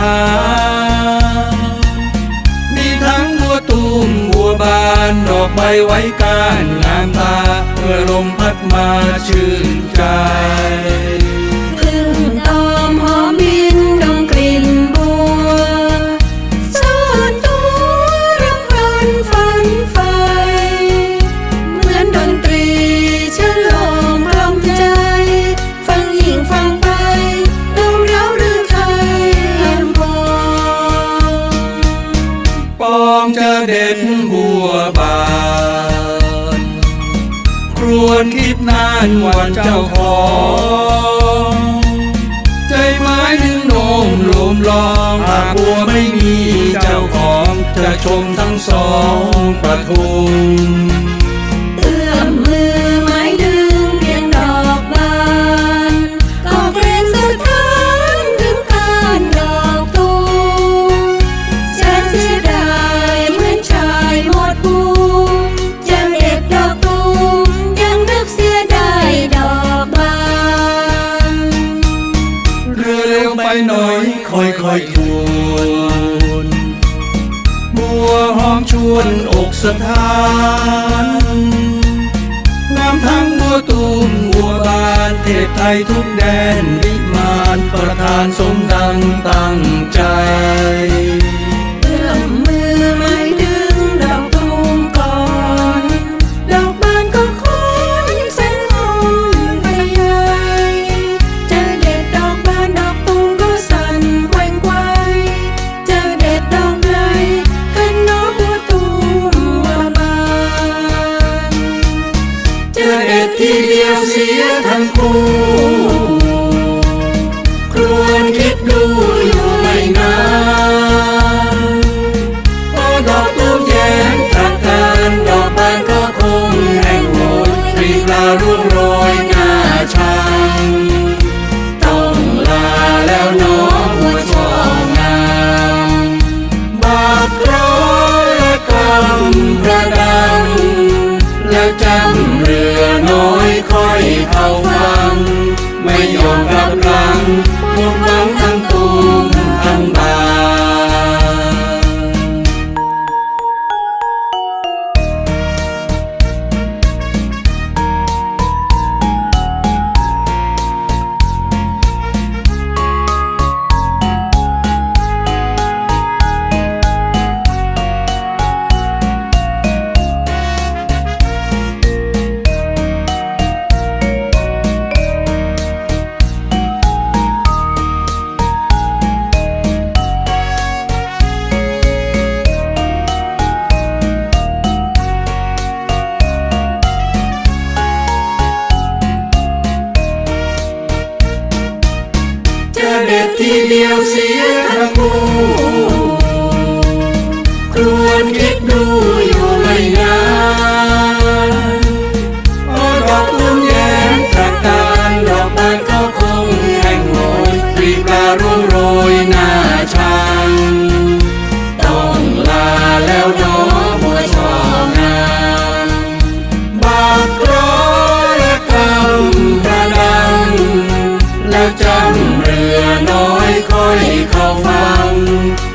หามีทั้งบัวตูมบัวบานดอกใบไว้การงามตาเมื่อลมพัดมาชื่นใจ เด็จบัวบานครวนคิดนานวันเจ้าของ ใจไม้ถึงโน้มลมลองหากบัวไม่มีเจ้าของ จะชมทั้งสองประทุม อยค่อยทูลบัวหอมชวนอกสถานน้ำทั้งบัวตูมบัวบานเทพไทยทุกแดนวิมานประทานสมดังตั้งใจ ทีเดียวเสียทั้งคู่ครวนคิดดูอยู่ไม่นานพอดอกตูมแย้มตระการดอกบานก็คงแห้งโหยปลีบลาร่วงโรยหน้าชัง ทีเดียวเสียทั้งคู่ครวนคิดดู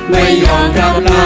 ำเรือ